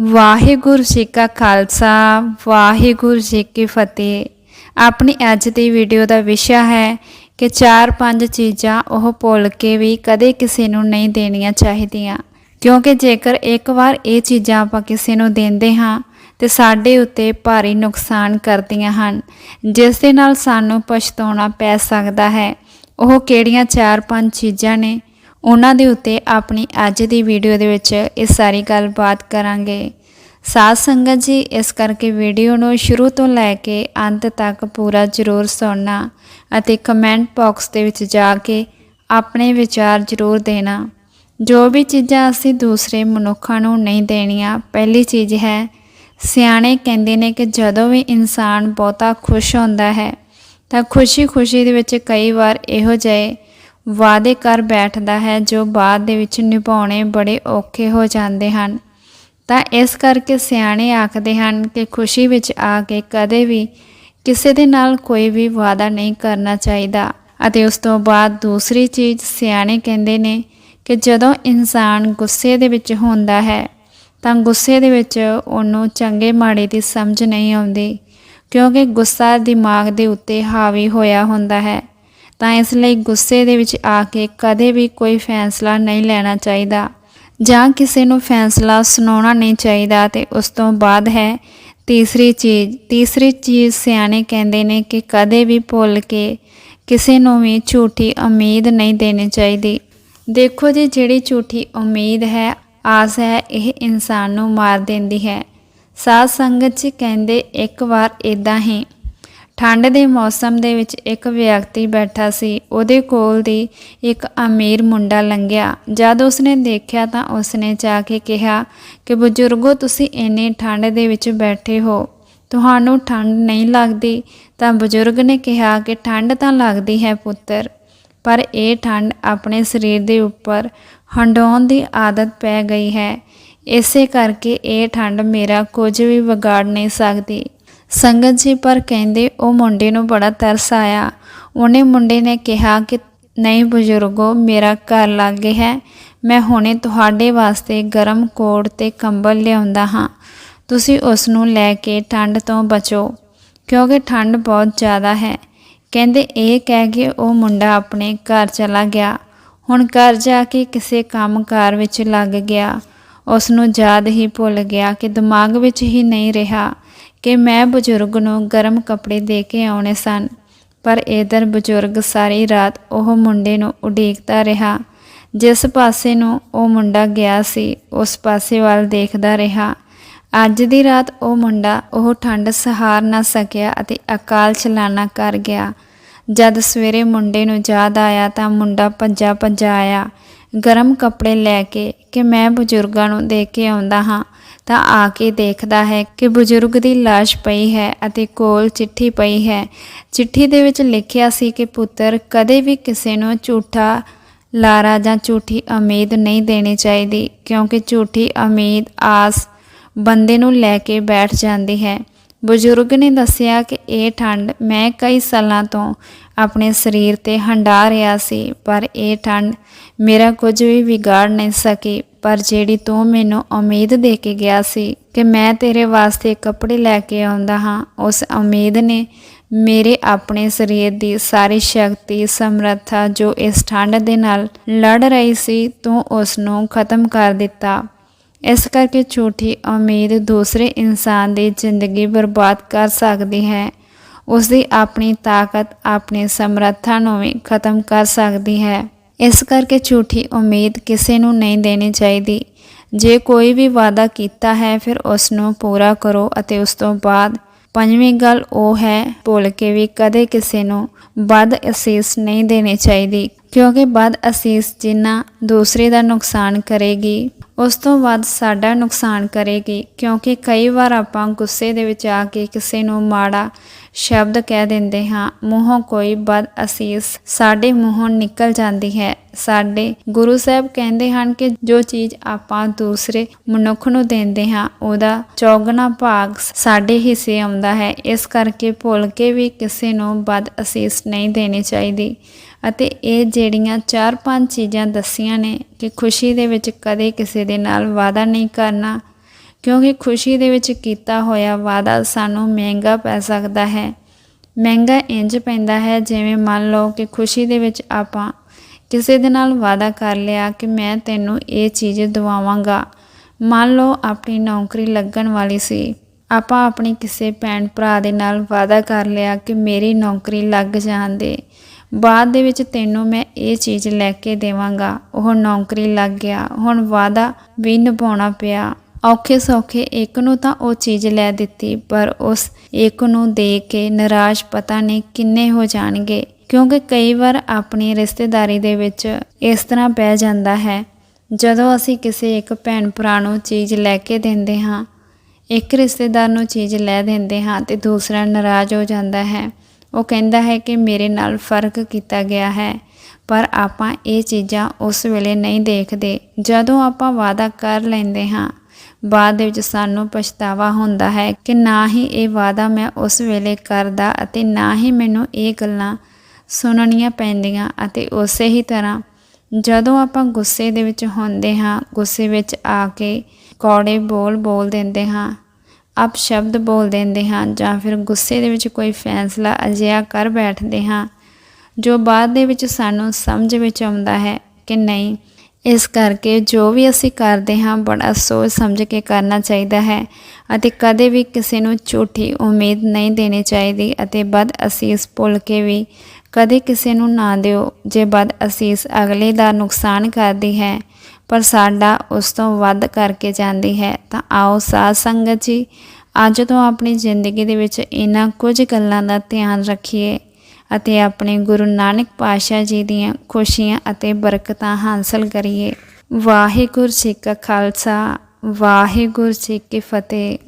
ਵਾਹਿਗੁਰੂ ਜੀ ਕਾ ਖਾਲਸਾ, ਵਾਹਿਗੁਰੂ ਜੀ ਕੀ ਫਤਿਹ। ਆਪਣੀ ਅੱਜ ਦੀ ਵੀਡੀਓ ਦਾ ਵਿਸ਼ਾ ਹੈ ਕਿ ਚਾਰ ਪੰਜ ਚੀਜ਼ਾਂ ਉਹ ਭੁੱਲ ਕੇ ਵੀ ਕਦੇ ਕਿਸੇ ਨੂੰ ਨਹੀਂ ਦੇਣੀਆਂ ਚਾਹੀਦੀਆਂ। ਕਿਉਂਕਿ ਜੇਕਰ ਇੱਕ ਵਾਰ ਇਹ ਚੀਜ਼ਾਂ ਆਪਾਂ ਕਿਸੇ ਨੂੰ ਦਿੰਦੇ ਹਾਂ, ਤੇ ਸਾਡੇ ਉੱਤੇ ਭਾਰੀ ਨੁਕਸਾਨ ਕਰਦੀਆਂ ਹਨ। ਜਿਸ ਦੇ ਨਾਲ ਸਾਨੂੰ ਪਛਤਾਉਣਾ ਪੈ ਸਕਦਾ ਹੈ। ਉਹ ਕਿਹੜੀਆਂ ਚਾਰ ਪੰਜ ਚੀਜ਼ਾਂ ਨੇ? ਉਹਨਾਂ ਦੇ ਉੱਤੇ ਆਪਣੀ ਅੱਜ ਦੀ ਵੀਡੀਓ ਦੇ ਵਿੱਚ ਇਹ ਸਾਰੀ ਗੱਲਬਾਤ ਕਰਾਂਗੇ। ਸਾਧ ਸੰਗਤ ਜੀ, ਇਸ ਕਰਕੇ ਵੀਡੀਓ ਨੂੰ ਸ਼ੁਰੂ ਤੋਂ ਲੈ ਕੇ ਅੰਤ ਤੱਕ ਪੂਰਾ ਜ਼ਰੂਰ ਸੁਣਨਾ ਅਤੇ ਕਮੈਂਟ ਬਾਕਸ ਦੇ ਵਿੱਚ ਜਾ ਕੇ ਆਪਣੇ ਵਿਚਾਰ ਜ਼ਰੂਰ ਦੇਣਾ। ਜੋ ਵੀ ਚੀਜ਼ਾਂ ਅਸੀਂ ਦੂਸਰੇ ਮਨੁੱਖਾਂ ਨੂੰ ਨਹੀਂ ਦੇਣੀਆਂ, ਪਹਿਲੀ ਚੀਜ਼ ਹੈ, ਸਿਆਣੇ ਕਹਿੰਦੇ ਨੇ ਕਿ ਜਦੋਂ ਵੀ ਇਨਸਾਨ ਬਹੁਤਾ ਖੁਸ਼ ਹੁੰਦਾ ਹੈ, ਤਾਂ ਖੁਸ਼ੀ-ਖੁਸ਼ੀ ਦੇ ਵਿੱਚ ਕਈ ਵਾਰ ਇਹੋ ਜਿਹੇ ਵਾਅਦੇ ਕਰ ਬੈਠਦਾ ਹੈ ਜੋ ਬਾਅਦ ਦੇ ਵਿੱਚ ਨਿਭਾਉਣੇ ਬੜੇ ਔਖੇ ਹੋ ਜਾਂਦੇ ਹਨ। ਤਾਂ ਇਸ ਕਰਕੇ ਸਿਆਣੇ ਆਖਦੇ ਹਨ ਕਿ ਖੁਸ਼ੀ ਵਿੱਚ ਆ ਕੇ ਕਦੇ ਵੀ ਕਿਸੇ ਦੇ ਨਾਲ ਕੋਈ ਵੀ ਵਾਅਦਾ ਨਹੀਂ ਕਰਨਾ ਚਾਹੀਦਾ। ਅਤੇ ਉਸ ਤੋਂ ਬਾਅਦ ਦੂਸਰੀ ਚੀਜ਼ ਸਿਆਣੇ ਕਹਿੰਦੇ ਨੇ ਕਿ ਜਦੋਂ ਇਨਸਾਨ ਗੁੱਸੇ ਦੇ ਵਿੱਚ ਹੁੰਦਾ ਹੈ, ਤਾਂ ਗੁੱਸੇ ਦੇ ਵਿੱਚ ਉਹਨੂੰ ਚੰਗੇ ਮਾੜੇ ਦੀ ਸਮਝ ਨਹੀਂ ਆਉਂਦੀ, ਕਿਉਂਕਿ ਗੁੱਸਾ ਦਿਮਾਗ ਦੇ ਉੱਤੇ ਹਾਵੀ ਹੋਇਆ ਹੁੰਦਾ ਹੈ। ਤਾਂ ਇਸ ਲਈ ਗੁੱਸੇ ਦੇ ਵਿੱਚ ਆ ਕੇ ਕਦੇ ਵੀ ਕੋਈ ਫੈਸਲਾ ਨਹੀਂ ਲੈਣਾ ਚਾਹੀਦਾ ਜਾਂ ਕਿਸੇ ਨੂੰ ਫੈਸਲਾ ਸੁਣਾਉਣਾ ਨਹੀਂ ਚਾਹੀਦਾ ਤੇ ਉਸ ਤੋਂ ਬਾਅਦ ਹੈ। ਤੀਸਰੀ ਚੀਜ਼ ਤੀਸਰੀ ਚੀਜ਼ ਸਿਆਣੇ ਕਹਿੰਦੇ ਨੇ ਕਿ ਕਦੇ ਵੀ ਭੁੱਲ ਕੇ ਕਿਸੇ ਨੂੰ ਵੀ ਝੂਠੀ ਉਮੀਦ ਨਹੀਂ ਦੇਣੀ ਚਾਹੀਦੀ। ਦੇਖੋ ਜੀ, ਜਿਹੜੀ ਝੂਠੀ ਉਮੀਦ ਹੈ, ਆਸ ਹੈ, ਇਹ ਇਨਸਾਨ ਨੂੰ ਮਾਰ ਦਿੰਦੀ ਹੈ। ਸਾਧ ਸੰਗਤ 'ਚ ਕਹਿੰਦੇ, ਇੱਕ ਵਾਰ ਇਦਾਂ ਹੀ ਠੰਡ ਦੇ ਮੌਸਮ ਦੇ ਵਿੱਚ ਇੱਕ ਵਿਅਕਤੀ ਬੈਠਾ ਸੀ। ਉਹਦੇ ਕੋਲ ਦੀ ਇੱਕ ਅਮੀਰ ਮੁੰਡਾ ਲੰਘਿਆ। ਜਦ ਉਸਨੇ ਦੇਖਿਆ ਤਾਂ ਉਸਨੇ ਜਾ ਕੇ ਕਿਹਾ ਕਿ, ਬਜ਼ੁਰਗੋ, ਤੁਸੀਂ ਇੰਨੀ ਠੰਡ ਦੇ ਵਿੱਚ ਬੈਠੇ ਹੋ। ਤੁਹਾਨੂੰ ਠੰਡ ਨਹੀਂ ਲੱਗਦੀ ਤਾਂ ਬਜ਼ੁਰਗ ਨੇ ਕਿਹਾ ਕਿ, ਠੰਡ ਤਾਂ ਲੱਗਦੀ ਹੈ, ਪੁੱਤਰ। ਪਰ ਇਹ ਠੰਡ ਆਪਣੇ ਸਰੀਰ ਦੇ ਉੱਪਰ ਹੰਡਾਉਣ ਦੀ ਆਦਤ ਪੈ ਗਈ ਹੈ। ਇਸੇ ਕਰਕੇ ਇਹ ਠੰਡ ਮੇਰਾ ਕੁਝ ਵੀ ਵਿਗਾੜ ਨਹੀਂ ਸਕਦੀ। ਸੰਗਤ ਜੀ, ਪਰ ਕਹਿੰਦੇ ਉਹ ਮੁੰਡੇ ਨੂੰ ਬੜਾ ਤਰਸ ਆਇਆ। ਉਹਨੇ ਮੁੰਡੇ ਨੇ ਕਿਹਾ ਕਿ, ਨਹੀਂ ਬਜ਼ੁਰਗੋ, ਮੇਰਾ ਘਰ ਲਾਗੇ ਹੈ। ਮੈਂ ਹੁਣੇ ਤੁਹਾਡੇ ਵਾਸਤੇ ਗਰਮ ਕੋਟ ਤੇ ਕੰਬਲ ਲਿਆਉਂਦਾ ਹਾਂ। ਤੁਸੀਂ ਉਸ ਨੂੰ ਲੈ ਕੇ ਠੰਡ ਤੋਂ ਬਚੋ, ਕਿਉਂਕਿ ਠੰਡ ਬਹੁਤ ਜ਼ਿਆਦਾ ਹੈ। ਕਹਿੰਦੇ ਇਹ ਕਹਿ ਕੇ ਉਹ ਮੁੰਡਾ ਆਪਣੇ ਘਰ ਚਲਾ ਗਿਆ। ਹੁਣ ਘਰ ਜਾ ਕੇ ਕਿਸੇ ਕੰਮਕਾਰ ਵਿੱਚ ਲੱਗ ਗਿਆ। ਉਸ ਨੂੰ ਯਾਦ ਹੀ ਭੁੱਲ ਗਿਆ ਕਿ ਦਿਮਾਗ ਵਿੱਚ ਹੀ ਨਹੀਂ ਰਿਹਾ। ਕਿ ਮੈਂ ਬਜ਼ੁਰਗ ਨੂੰ ਗਰਮ ਕੱਪੜੇ ਦੇ ਕੇ ਆਉਣੇ ਸਨ, ਪਰ ਇਧਰ ਬਜ਼ੁਰਗ ਸਾਰੀ ਰਾਤ ਉਹ ਮੁੰਡੇ ਨੂੰ ਉਡੀਕਦਾ ਰਿਹਾ। ਜਿਸ ਪਾਸੇ ਨੂੰ ਉਹ ਮੁੰਡਾ ਗਿਆ ਸੀ, ਉਸ ਪਾਸੇ ਵੱਲ ਦੇਖਦਾ ਰਿਹਾ। ਅੱਜ ਦੀ ਰਾਤ ਉਹ ਮੁੰਡਾ ਉਹ ਠੰਡ ਸਹਾਰ ਨਾ ਸਕਿਆ ਅਤੇ ਅਕਾਲ ਚਲਾਣਾ ਕਰ ਗਿਆ। ਜਦ ਸਵੇਰੇ ਮੁੰਡੇ ਨੂੰ ਯਾਦ ਆਇਆ ਤਾਂ ਮੁੰਡਾ ਭੱਜਾ ਭੱਜਾ ਆਇਆ। ਗਰਮ ਕੱਪੜੇ ਲੈ ਕੇ ਕਿ ਮੈਂ ਬਜ਼ੁਰਗਾਂ ਨੂੰ ਦੇ ਕੇ ਆਉਂਦਾ ਹਾਂ। ਤਾਂ ਆ ਕੇ ਦੇਖਦਾ ਹੈ ਕਿ ਬਜ਼ੁਰਗ ਦੀ লাশ ਪਈ ਹੈ ਅਤੇ ਕੋਲ ਚਿੱਠੀ ਪਈ ਹੈ। ਚਿੱਠੀ ਦੇ ਵਿੱਚ ਲਿਖਿਆ ਸੀ ਕਿ ਪੁੱਤਰ, ਕਦੇ ਵੀ ਕਿਸੇ ਨੂੰ ਝੂਠਾ ਲਾਰਾ ਜਾਂ ਝੂਠੀ ਉਮੀਦ ਨਹੀਂ ਦੇਣੀ ਚਾਹੀਦੀ, ਕਿਉਂਕਿ ਝੂਠੀ ਉਮੀਦ ਆਸ ਬੰਦੇ ਨੂੰ ਲੈ ਕੇ ਬੈਠ ਜਾਂਦੀ ਹੈ। ਬਜ਼ੁਰਗ ਨੇ ਦੱਸਿਆ ਕਿ ਇਹ ਠੰਡ ਮੈਂ ਕਈ ਸਾਲਾਂ ਤੋਂ ਆਪਣੇ ਸਰੀਰ ਤੇ ਹੰਡਾ ਰਿਹਾ ਸੀ, ਪਰ ਇਹ ਠੰਡ ਮੇਰਾ ਕੁਝ ਵੀ ਵਿਗਾੜ ਨਹੀਂ ਸਕੀ। ਪਰ ਜਿਹੜੀ ਤੂੰ ਮੈਨੂੰ ਉਮੀਦ ਦੇ ਕੇ ਗਿਆ ਸੀ ਕਿ ਮੈਂ ਤੇਰੇ ਵਾਸਤੇ ਕੱਪੜੇ ਲੈ ਕੇ ਆਉਂਦਾ ਹਾਂ, ਉਸ ਉਮੀਦ ਨੇ ਮੇਰੇ ਆਪਣੇ ਸਰੀਰ ਦੀ ਸਾਰੀ ਸ਼ਕਤੀ, ਸਮਰੱਥਾ ਜੋ ਇਸ ਠੰਡ ਦੇ ਨਾਲ ਲੜ ਰਹੀ ਸੀ, ਤੂੰ ਉਸ ਨੂੰ ਖਤਮ ਕਰ ਦਿੱਤਾ। ਇਸ ਕਰਕੇ ਝੂਠੀ ਉਮੀਦ ਦੂਸਰੇ ਇਨਸਾਨ ਦੀ ਜ਼ਿੰਦਗੀ ਬਰਬਾਦ ਕਰ ਸਕਦੀ ਹੈ। ਉਸ ਦੀ ਆਪਣੀ ਤਾਕਤ, ਆਪਣੀ ਸਮਰੱਥਾ ਨੂੰ ਵੀ ਖਤਮ ਕਰ ਸਕਦੀ ਹੈ। ਇਸ ਕਰਕੇ ਝੂਠੀ ਉਮੀਦ ਕਿਸੇ ਨੂੰ ਨਹੀਂ ਦੇਣੀ ਚਾਹੀਦੀ। ਜੇ ਕੋਈ ਵੀ ਵਾਅਦਾ ਕੀਤਾ ਹੈ, ਫਿਰ ਉਸ ਨੂੰ ਪੂਰਾ ਕਰੋ ਅਤੇ ਉਸ ਤੋਂ ਬਾਅਦ ਪੰਜਵੀਂ ਗੱਲ ਉਹ ਹੈ, ਭੁੱਲ ਕੇ ਵੀ ਕਦੇ ਕਿਸੇ ਨੂੰ ਵੱਧ ਅਸੀਸ ਨਹੀਂ ਦੇਣੀ ਚਾਹੀਦੀ, ਕਿਉਂਕਿ ਵੱਧ ਅਸੀਸ ਜਿੰਨਾ ਦੂਸਰੇ ਦਾ ਨੁਕਸਾਨ ਕਰੇਗੀ, ਉਸ ਤੋਂ ਵੱਧ ਸਾਡਾ ਨੁਕਸਾਨ ਕਰੇਗੀ, ਕਿਉਂਕਿ ਕਈ ਵਾਰ ਆਪਾਂ ਗੁੱਸੇ ਦੇ ਵਿੱਚ ਆ ਕੇ ਕਿਸੇ ਨੂੰ ਮਾੜਾ ਸ਼ਬਦ ਕਹਿ ਦਿੰਦੇ ਹਾਂ, ਮੂੰਹੋਂ ਕੋਈ ਬਦ ਅਸੀਸ ਸਾਡੇ ਮੂੰਹੋਂ ਨਿਕਲ ਜਾਂਦੀ ਹੈ। ਸਾਡੇ ਗੁਰੂ ਸਾਹਿਬ ਕਹਿੰਦੇ ਹਨ ਕਿ ਜੋ ਚੀਜ਼ ਆਪਾਂ ਦੂਸਰੇ ਮਨੁੱਖ ਨੂੰ ਦਿੰਦੇ ਹਾਂ, ਉਹਦਾ ਚੌਗਣਾ ਭਾਗ ਸਾਡੇ ਹਿੱਸੇ ਆਉਂਦਾ ਹੈ। ਇਸ ਕਰਕੇ ਭੁੱਲ ਕੇ ਵੀ ਕਿਸੇ ਨੂੰ ਬਦ ਅਸੀਸ ਨਹੀਂ ਦੇਣੀ ਚਾਹੀਦੀ। ਅਤੇ ਇਹ ਜਿਹੜੀਆਂ ਚਾਰ ਪੰਜ ਚੀਜ਼ਾਂ ਦੱਸੀਆਂ ਨੇ ਕਿ ਖੁਸ਼ੀ ਦੇ ਵਿੱਚ ਕਦੇ ਕਿਸੇ ਦੇ ਨਾਲ ਵਾਅਦਾ ਨਹੀਂ ਕਰਨਾ ਕਿਉਂਕਿ ਖੁਸ਼ੀ ਦੇ ਵਿੱਚ ਕੀਤਾ ਹੋਇਆ ਵਾਅਦਾ ਸਾਨੂੰ ਮਹਿੰਗਾ ਪੈ ਸਕਦਾ ਹੈ। ਮਹਿੰਗਾ ਇੰਜ ਪੈਂਦਾ ਹੈ ਜਿਵੇਂ ਮੰਨ ਲਓ ਕਿ ਖੁਸ਼ੀ ਦੇ ਵਿੱਚ ਆਪਾਂ ਕਿਸੇ ਦੇ ਨਾਲ ਵਾਅਦਾ ਕਰ ਲਿਆ ਕਿ ਮੈਂ ਤੈਨੂੰ ਇਹ ਚੀਜ਼ ਦਵਾਵਾਂਗਾ। ਮੰਨ ਲਓ ਆਪਣੀ ਨੌਕਰੀ ਲੱਗਣ ਵਾਲੀ ਸੀ। ਆਪਾਂ ਆਪਣੀ ਕਿਸੇ ਭੈਣ ਭਰਾ ਦੇ ਨਾਲ ਵਾਅਦਾ ਕਰ ਲਿਆ ਕਿ ਮੇਰੀ ਨੌਕਰੀ ਲੱਗ ਜਾਣ ਦੇ। ਬਾਅਦ ਦੇ ਵਿੱਚ ਤੈਨੂੰ ਮੈਂ ਇਹ ਚੀਜ਼ ਲੈ ਕੇ ਦੇਵਾਂਗਾ। ਉਹ ਨੌਕਰੀ ਲੱਗ ਗਿਆ। ਹੁਣ ਵਾਅਦਾ ਵੀ ਨਿਭਾਉਣਾ ਪਿਆ। ਔਖੇ ਸੌਖੇ ਇੱਕ ਨੂੰ ਤਾਂ ਉਹ ਚੀਜ਼ ਲੈ ਦਿੱਤੀ, ਪਰ ਉਸ ਇੱਕ ਨੂੰ ਦੇ ਕੇ ਨਿਰਾਸ਼ ਪਤਾ ਨਹੀਂ ਕਿੰਨੇ ਹੋ ਜਾਣਗੇ, ਕਿਉਂਕਿ ਕਈ ਵਾਰ ਆਪਣੀ ਰਿਸ਼ਤੇਦਾਰੀ ਦੇ ਵਿੱਚ ਇਸ ਤਰ੍ਹਾਂ ਪੈ ਜਾਂਦਾ ਹੈ, ਜਦੋਂ ਅਸੀਂ ਕਿਸੇ ਇੱਕ ਭੈਣ ਭਰਾ ਨੂੰ ਚੀਜ਼ ਲੈ ਕੇ ਦਿੰਦੇ ਹਾਂ, ਇੱਕ ਰਿਸ਼ਤੇਦਾਰ ਨੂੰ ਚੀਜ਼ ਲੈ ਦਿੰਦੇ ਹਾਂ ਤੇ ਦੂਸਰਾ ਨਾਰਾਜ਼ ਹੋ ਜਾਂਦਾ ਹੈ। ਉਹ ਕਹਿੰਦਾ ਹੈ ਕਿ ਮੇਰੇ ਨਾਲ ਫ਼ਰਕ ਕੀਤਾ ਗਿਆ ਹੈ, ਪਰ ਆਪਾਂ ਇਹ ਚੀਜ਼ਾਂ ਉਸ ਵੇਲੇ ਨਹੀਂ ਦੇਖਦੇ, ਜਦੋਂ ਆਪਾਂ ਵਾਅਦਾ ਕਰ ਲੈਂਦੇ ਹਾਂ ਬਾਅਦ ਦੇ ਵਿੱਚ ਸਾਨੂੰ ਪਛਤਾਵਾ ਹੁੰਦਾ ਹੈ ਕਿ ਨਾ ਹੀ ਇਹ ਵਾਅਦਾ ਮੈਂ ਉਸ ਵੇਲੇ ਕਰਦਾ ਅਤੇ ਨਾ ਹੀ ਮੈਨੂੰ ਇਹ ਗੱਲਾਂ ਸੁਣਨੀਆਂ ਪੈਂਦੀਆਂ ਅਤੇ ਉਸੇ ਹੀ ਤਰ੍ਹਾਂ ਜਦੋਂ ਆਪਾਂ ਗੁੱਸੇ ਦੇ ਵਿੱਚ ਹੁੰਦੇ ਹਾਂ, ਗੁੱਸੇ ਵਿੱਚ ਆ ਕੇ ਕੌੜੇ ਬੋਲ ਬੋਲ ਦਿੰਦੇ ਹਾਂ ਆਪ ਸ਼ਬਦ ਬੋਲ ਦਿੰਦੇ ਹਾਂ ਜਾਂ ਫਿਰ ਗੁੱਸੇ ਦੇ ਵਿੱਚ ਕੋਈ ਫੈਸਲਾ ਅਜਿਹਾ ਕਰ ਬੈਠਦੇ ਹਾਂ ਜੋ ਬਾਅਦ ਦੇ ਵਿੱਚ ਸਾਨੂੰ ਸਮਝ ਵਿੱਚ ਆਉਂਦਾ ਹੈ ਕਿ ਨਹੀਂ ਇਸ ਕਰਕੇ ਜੋ ਵੀ ਅਸੀਂ ਕਰਦੇ ਹਾਂ, ਬੜਾ ਸੋਚ ਸਮਝ ਕੇ ਕਰਨਾ ਚਾਹੀਦਾ ਹੈ ਅਤੇ ਕਦੇ ਵੀ ਕਿਸੇ ਨੂੰ ਝੂਠੀ ਉਮੀਦ ਨਹੀਂ ਦੇਣੀ ਚਾਹੀਦੀ ਅਤੇ ਬਦ ਅਸੀਸ ਭੁੱਲ ਕੇ ਵੀ ਕਦੇ ਕਿਸੇ ਨੂੰ ਨਾ ਦਿਓ, ਜੇ ਬਦ ਅਸੀਸ ਅਗਲੇ ਦਾ ਨੁਕਸਾਨ ਕਰਦੀ ਹੈ ਪਰ ਸਾਡਾ ਉਸ ਤੋਂ ਵੱਧ ਕਰਕੇ ਜਾਂਦੀ ਹੈ, ਤਾਂ ਆਓ ਸਾਧ ਸੰਗਤ ਜੀ, ਅੱਜ ਤੋਂ ਆਪਣੀ ਜ਼ਿੰਦਗੀ ਦੇ ਵਿੱਚ ਇਹਨਾਂ ਕੁਝ ਗੱਲਾਂ ਦਾ ਧਿਆਨ ਰੱਖੀਏ। ਅਤੇ ਆਪਣੇ ਗੁਰੂ ਨਾਨਕ ਪਾਤਸ਼ਾਹ ਜੀ ਦੀਆਂ ਖੁਸ਼ੀਆਂ ਅਤੇ ਬਰਕਤਾਂ ਹਾਸਲ ਕਰੀਏ। ਵਾਹਿਗੁਰੂ ਜੀ ਕਾ ਖਾਲਸਾ, ਵਾਹਿਗੁਰੂ ਜੀ ਕੀ ਫਤਿਹ।